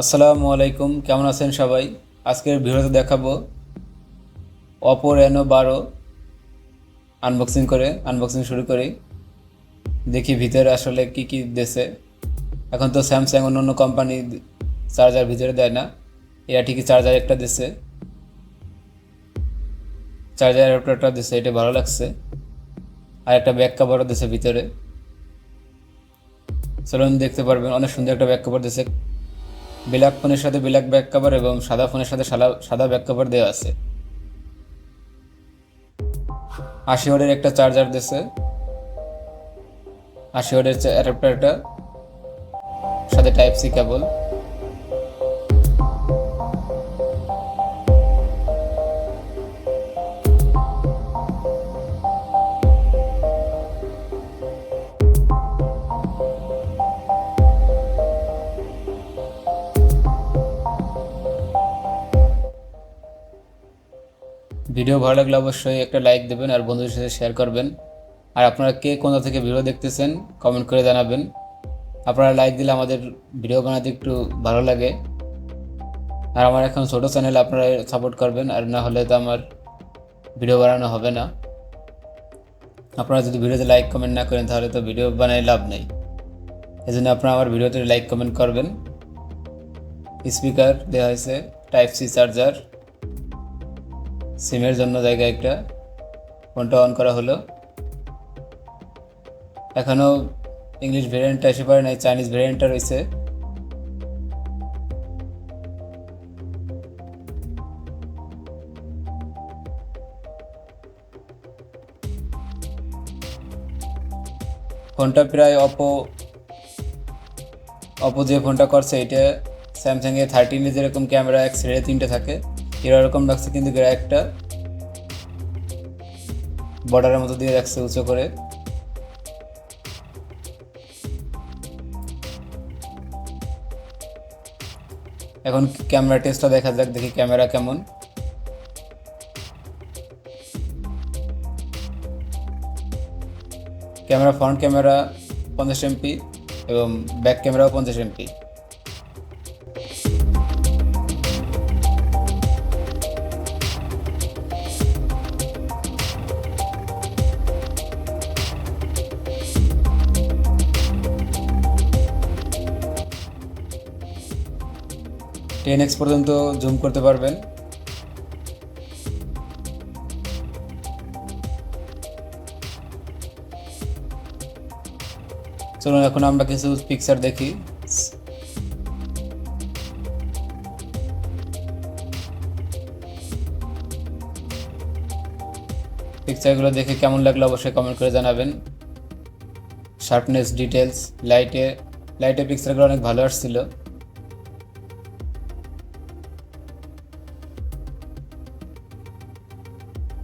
আসসালামু আলাইকুম, কেমন আছেন সবাই? আজকের ভিডিওতে দেখাবো অপো রেনো বারো আনবক্সিং করে আনবক্সিং শুরু করি। দেখি ভিতরে আসলে কি কি দেশে এখন তো স্যামসাং অন্য অন্য কোম্পানি চার্জার ভিতরে দেয় না। এরা ঠিকই চার্জার একটা দিছে। চার্জার অ্যাডাপ্টারটা দিছে, এটা ভালো লাগছে। আর একটা ব্যাক কাভারও দিছে ভিতরে। চলুন দেখতে পারবেন, অনেক সুন্দর একটা ব্যাক কভার দিছে। ব্ল্যাক ফোনের সাথে ব্ল্যাক ব্যাক কভার এবং সাদা ফোনের সাথে সাদা সাদা ব্যাক কভার দেওয়া আছে। আশি ওয়ার্ডের একটা চার্জার দিয়েছে আশি ওয়ার্ডের অ্যাডাপ্টারটা। সাথে টাইপ সি কেবল। ভিডিও ভালো লাগলে অবশ্যই একটা লাইক দেবেন আর বন্ধুদের সাথে শেয়ার করবেন। আর আপনারা কে কোথা থেকে ভিডিও দেখতেছেন কমেন্ট করে জানাবেন। আপনারা লাইক দিলে আমাদের ভিডিও বানাতে একটু ভালো লাগে। আর আমার এখন ছোটো চ্যানেল আপনারা সাপোর্ট করবেন। আর না হলে তো আমার ভিডিও বানানো হবে না। আপনারা যদি ভিডিওতে লাইক কমেন্ট না করেন, তাহলে তো ভিডিও বানাই লাভ নেই। এই জন্য আপনারা আমার ভিডিওতে লাইক কমেন্ট করবেন। স্পিকার দেওয়া হয়েছে টাইপ সি চার্জার সিমের জন্য জায়গা একটা ফোনটা অন করা হলো। এখনও ইংলিশ ভেরিয়েন্টটা এসে পারে নাই চাইনিজ ভেরিয়েন্টটা রয়েছে। ফোনটা প্রায় অপো অপো যে ফোনটা করছে, এটা স্যামসাংয়ে থার্টিনে যেরকম ক্যামেরা এক সাড়ে তিনটে থাকে। এরকম রাখছে কিন্তু এরা একটা বর্ডারের মতো দিয়ে রাখছে উঁচু করে। এখন ক্যামেরা টেস্টটা দেখা যাক, দেখি ক্যামেরা কেমন। ক্যামেরা ফ্রন্ট ক্যামেরা পঞ্চাশ এমপি এবং ব্যাক ক্যামেরাও পঞ্চাশ এমপি। টেন এক্স পর্যন্ত জুম করতে পারবেন। চলুন এখন আমরা কিছু পিকচার দেখি। পিকচারগুলো দেখে কেমন লাগল অবশ্যই কমেন্ট করে জানাবেন। শার্পনেস ডিটেলস লাইটে লাইটে পিকচারগুলো অনেক ভালো আসছিল।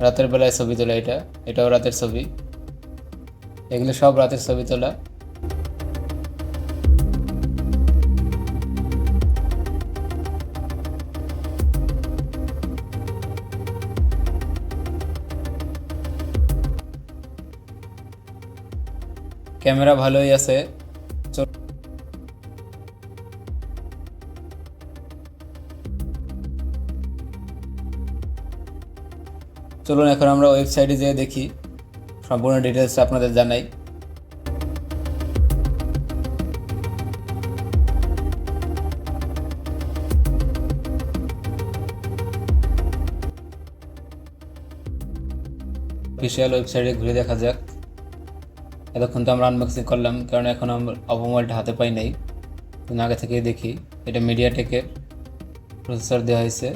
রাতের বেলায় ছবি তোলা এটা, এটাও রাতের ছবি। এগুলো সব রাতের ছবি তোলা। ক্যামেরা ভালোই আছে। চলুন এখন আমরা ওয়েবসাইটে যেয়ে দেখি। সম্পূর্ণ ডিটেলস আপনাদের জানাই। অফিসিয়াল ওয়েবসাইটে ঘুরে দেখা যাক। এতক্ষণ তো আমরা আনবক্সিং করলাম, কারণ এখন আমরা অপমোবাইলটা হাতে পাই নাই। আগে থেকেই দেখি, এটা মিডিয়াটেকের প্রসেসর দেওয়া হয়েছে।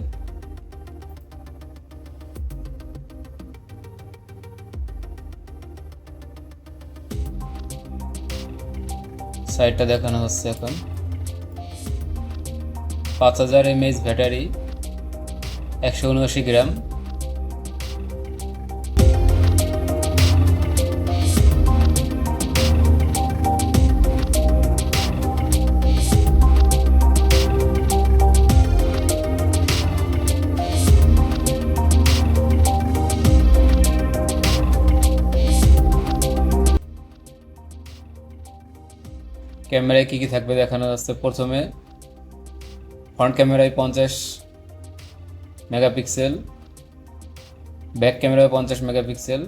সাইটটা দেখানো হচ্ছে এখন। পাঁচ হাজার এমএইচ ব্যাটারি একশো উনআশি গ্রাম। ক্যামেরায় কী কী থাকবে দেখানো যাচ্ছে প্রথমে। ফ্রন্ট ক্যামেরায় পঞ্চাশ মেগাপিক্সেল ব্যাক ক্যামেরায় পঞ্চাশ মেগাপিক্সেল।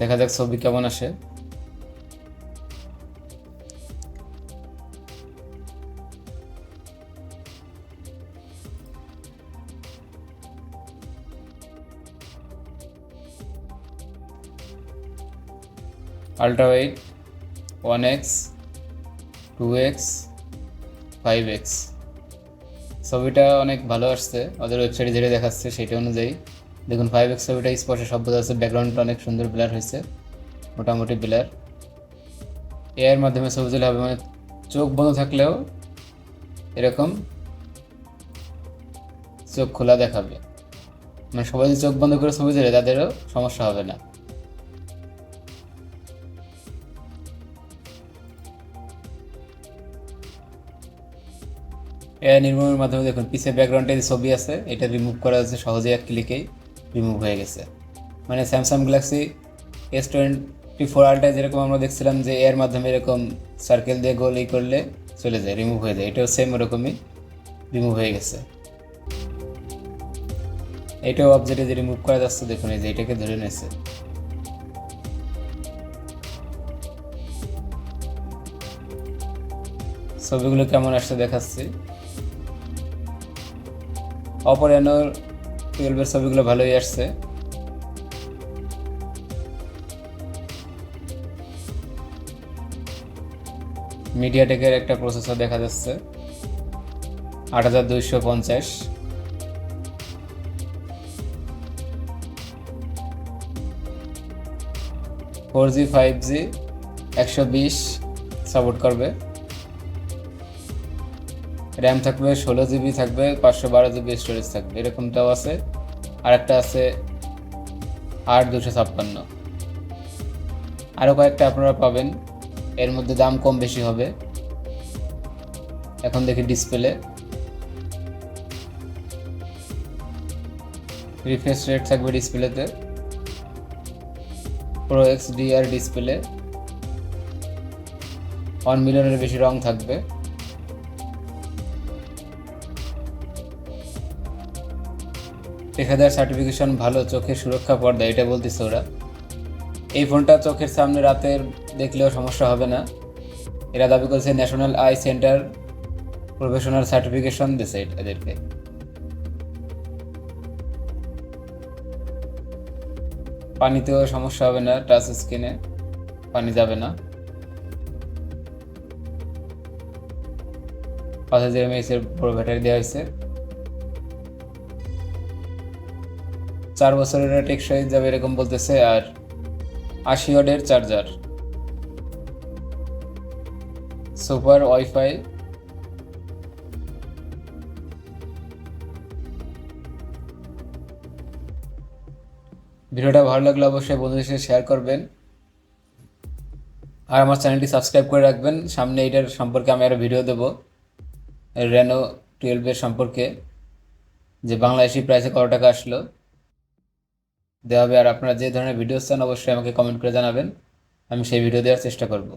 দেখা যাক ছবি কেমন আসে। Ultra wide one X two X five X ছবিটা অনেক ভালো আসছে, ওদের ওয়েবসাইটে যেটা দেখাচ্ছে সেটা অনুযায়ী। দেখুন ফাইভ এক্স ছবিটা সব বোঝা যাচ্ছে ব্যাকগ্রাউন্ডটা অনেক সুন্দর ব্লার হয়েছে, মোটামুটি ব্লার এআইয়ের মাধ্যমে ছবি তুলে হবে মানে চোখ বন্ধ থাকলেও এরকম চোখ খোলা দেখাবে। মানে সবাই যদি চোখ বন্ধ করে ছবি তুলে, তাদেরও সমস্যা হবে না। এআই নির্মূলের মাধ্যমে দেখুন পিছে ব্যাকগ্রাউন্ডে যে ছবি আছে, এটা রিমুভ করা যাচ্ছে সহজে এক ক্লিকেই রিমুভ হয়ে গেছে। মানে Samsung Galaxy S twenty four আলটায় যেরকম আমরা দেখছিলাম যে এর মাধ্যমে এরকম সার্কেল দিয়ে গোল ই করলে চলে যায় রিমুভ হয়ে যায়। এটাও সেম ওরকমই রিমুভ হয়ে গেছে। এটাও অবজেক্টে যে রিমুভ করা যাচ্ছে, দেখুন, এই যে এটাকে ধরে নিয়েছে। ছবিগুলো কেমন আসছে দেখাচ্ছি। অপরানোর টুয়েলভের ছবিগুলো ভালোই আসছে। মিডিয়াটেকের একটা প্রসেসর দেখা যাচ্ছে। আট হাজার দুইশো পঞ্চাশ। ফোর জি ফাইভ জি একশো বিশ সাপোর্ট করবে। র্যাম থাকবে, ষোলো জিবি থাকবে, পাঁচশো বারো জিবি স্টোরেজ থাকবে। এরকমটাও আছে। আর একটা আছে আট দুশো ছাপ্পান্ন। আরও কয়েকটা আপনারা পাবেন। এর মধ্যে দাম কম বেশি হবে। এখন দেখি ডিসপ্লে রিফ্রেশ রেট থাকবে ডিসপ্লেতে pro X DR display one মিলিয়নের বেশি রং থাকবে। পেশাদার সার্টিফিকেশন ভালো, চোখের সুরক্ষা পর্দা এটা বলতেছে ওরা। এই ফোনটা চোখের সামনে রাতের দেখলেও সমস্যা হবে না। এরা দাবি করছে national eye centre professional certification দিছে এদেরকে। পানিতেও সমস্যা হবে না টাচ স্ক্রিনে পানি যাবে না। পাঁচ হাজার এমএএস এর বড় ব্যাটারি দেওয়া হয়েছে। চার বছরের টেকসই যাবে এরকম বলতেছে আর আশি ওয়াটের চার্জার সুপার ওয়াইফাই ভিডিওটা ভালো লাগলে অবশ্যই বন্ধুদের সাথে শেয়ার করবেন। আর আমার চ্যানেলটি সাবস্ক্রাইব করে রাখবেন। সামনে এটার সম্পর্কে আমি আরও ভিডিও দেবো। রেনো টুয়েলভের সম্পর্কে। যে বাংলাদেশি প্রাইসে কত টাকা আসলো। দেওয়া হবে। আর আপনারা যে ধরনের ভিডিও চান, অবশ্যই আমাকে কমেন্ট করে জানাবেন। আমি সেই ভিডিও দেওয়ার চেষ্টা করব।